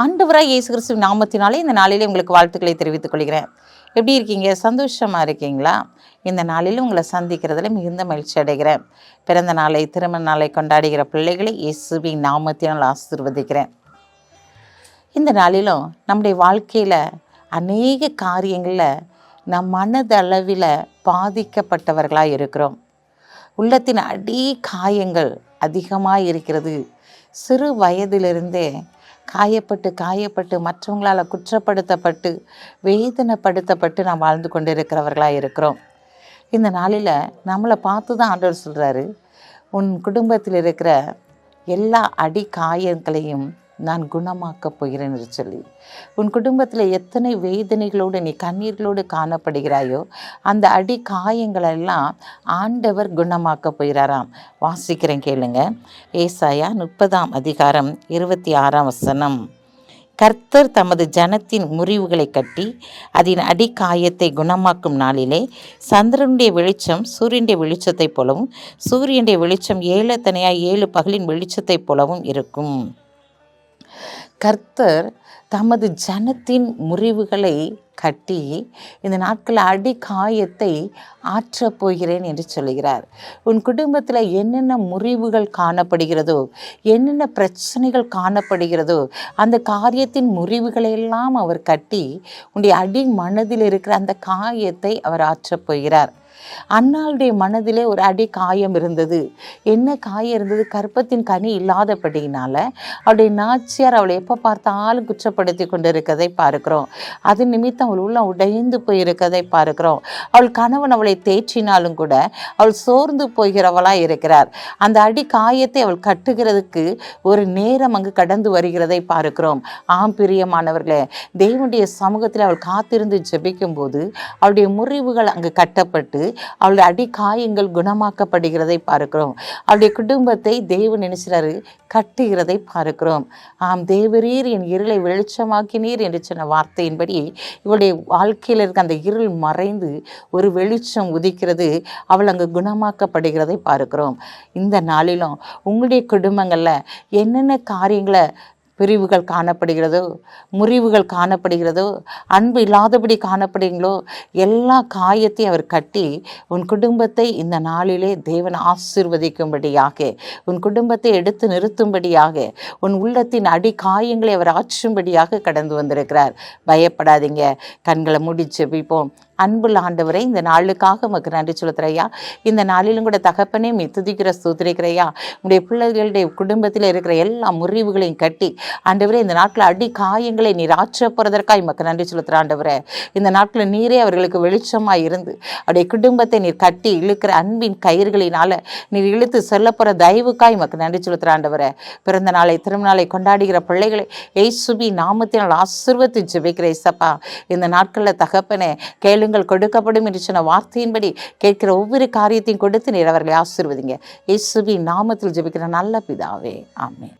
ஆண்டவராக இயேசு கிறிஸ்துவ நாமத்தினாலே இந்த நாளிலே உங்களுக்கு வாழ்த்துக்களை தெரிவித்துக் கொள்கிறேன். எப்படி இருக்கீங்க? சந்தோஷமாக இருக்கீங்களா? இந்த நாளில் உங்களை சந்திக்கிறதுல மிகுந்த மகிழ்ச்சி அடைகிறேன். பிறந்த நாளை திருமண நாளை கொண்டாடுகிற பிள்ளைகளை இயேசுவின் நாமத்தினால் ஆசீர்வதிக்கிறேன். இந்த நாளிலும் நம்முடைய வாழ்க்கையில் அநேக காரியங்களில் நம் மனதளவில் பாதிக்கப்பட்டவர்களாக இருக்கிறோம். உள்ளத்தின் அடி காயங்கள் அதிகமாக இருக்கிறது. சிறு வயதிலிருந்தே காயப்பட்டு காயப்பட்டு மற்றவங்களால் குற்றப்படுத்தப்பட்டு வேதனைப்படுத்தப்பட்டு நாம் வாழ்ந்து கொண்டு இருக்கிறவர்களாக இருக்கிறோம். இந்த நாளில் நம்மளை பார்த்து தான் ஆண்டவர் சொல்கிறாரு உன் குடும்பத்தில் இருக்கிற எல்லா அடி காயங்களையும் நான் குணமாக்கப் போகிறேன் என்று சொல்லி. உன் குடும்பத்தில் எத்தனை வேதனைகளோடு நீ கண்ணீர்களோடு காணப்படுகிறாயோ அந்த அடி காயங்களெல்லாம் ஆண்டவர் குணமாக்கப் போகிறாராம். வாசிக்கிறேன் கேளுங்க. ஏசாயா முப்பதாம் அதிகாரம் இருபத்தி ஆறாம் வசனம். கர்த்தர் தமது ஜனத்தின் முறிவுகளை கட்டி அதன் அடிக்காயத்தை குணமாக்கும் நாளிலே சந்திரனுடைய வெளிச்சம் சூரியனுடைய வெளிச்சத்தைப் போலவும் சூரியனுடைய வெளிச்சம் ஏழத்தனையாய் ஏழு பகலின் வெளிச்சத்தைப் போலவும் இருக்கும். கர்த்தர் தமது ஜனத்தின் முறிவுகளை கட்டி இந்த நாட்களில் அடி காயத்தை ஆற்றப் போகிறேன் என்று சொல்கிறார் உன் குடும்பத்தில் என்னென்ன முறிவுகள் காணப்படுகிறதோ என்னென்ன பிரச்சனைகள் காணப்படுகிறதோ அந்த காரியத்தின் முறிவுகளையெல்லாம் அவர் கட்டி உன்னுடைய அடி மனதில் இருக்கிற அந்த காயத்தை அவர் ஆற்றப் போகிறார். அன்னாளுடைய மனதிலே ஒரு அடி காயம் இருந்தது. என்ன காயம் இருந்தது? கற்பத்தின் கனி இல்லாதபடியினால அவளுடைய நாச்சியார் அவளை எப்போ பார்த்தாலும் குற்றப்படுத்தி கொண்டு இருக்கதை பார்க்கிறோம். அது நிமித்தம் அவள் உள்ள உடைந்து போயிருக்கதை பார்க்கிறோம். அவள் கணவன் அவளை தேற்றினாலும் கூட அவள் சோர்ந்து போகிறவளாக இருக்கிறார். அந்த அடி காயத்தை அவள் கட்டுகிறதுக்கு ஒரு நேரம் அங்கு கடந்து வருகிறதை பார்க்கிறோம். ஆம் பிரியமானவர்களே தேவனுடைய சமூகத்தில் அவள் காத்திருந்து ஜெபிக்கும் போது அவளுடைய முறிவுகள் அங்கு கட்டப்பட்டு அவளுடைய அடி காயங்கள் குணமாக்கப்படுகிறதை பார்க்கிறோம். அவளுடைய குடும்பத்தை தேவன் நினைச்சிறாரு கட்டுகிறதை பார்க்கிறோம். ஆம் தேவரீர் என் இருளை வெளிச்சமாக்கினீர் என்று சொன்ன வார்த்தையின்படி இவளுடைய வாழ்க்கையில் இருக்க அந்த இருள் மறைந்து ஒரு வெளிச்சம் உதிக்கிறது. அவள் அங்கு குணமாக்கப்படுகிறதை பார்க்கிறோம். இந்த நாளிலும் உங்களுடைய குடும்பங்களில் என்னென்ன காரியங்களை பிரிவுகள் காணப்படுகிறதோ முறிவுகள் காணப்படுகிறதோ அன்பு இல்லாதபடி காணப்படுகிறீங்களோ எல்லா காயத்தையும் அவர் கட்டி உன் குடும்பத்தை இந்த நாளிலே தேவன் ஆசிர்வதிக்கும்படியாக உன் குடும்பத்தை எடுத்து நிறுத்தும்படியாக உன் உள்ளத்தின் அடி காயங்களை அவர் ஆற்றும்படியாக கடந்து வந்திருக்கிறார். பயப்படாதீங்க. கண்களை முடிச்சு ஜெபிப்போம். அன்புள்ள ஆண்டவரை இந்த நாளுக்காக உமக்கு நன்றி செலுத்துறையா இந்த நாளிலும் கூட தகப்பனே மீ துதிக்கிற ஸ்தோத்திரிக்கிறையா உடைய பிள்ளைகளுடைய குடும்பத்தில் இருக்கிற எல்லா முறிவுகளையும் கட்டி ஆண்டவரே இந்த நாட்டில் அடி காயங்களை நீர் ஆற்றப்படுறதற்காக உமக்கு நன்றி செலுத்துகிற ஆண்டவரே. இந்த நாட்டில் நீரே அவர்களுக்கு வெளிச்சமாக இருந்து அவருடைய குடும்பத்தை நீர் கட்டி இழுக்கிற அன்பின் கயிறுகளினால நீர் இழுத்து சொல்லப்போகிற தயவுக்காய் உமக்கு நன்றி செலுத்துகிற ஆண்டவரே. பிறந்த நாளை திருநாளை கொண்டாடுகிற பிள்ளைகளை ஏசுபி நாமத்தினால் ஆசிர்வத்து ஜெபிக்கிற இசப்பா இந்த நாட்களில் தகப்பனே கேளுங்கள் கொடுக்கப்படும் என்று சொன்ன வார்த்தையின்படி கேட்கிற ஒவ்வொரு காரியத்தையும் கொடுத்து நீர் அவர்களை ஆசிர்வதிங்க. இயேசுவின் நாமத்தில் ஜெபிக்கிற நல்ல பிதாவே. ஆமே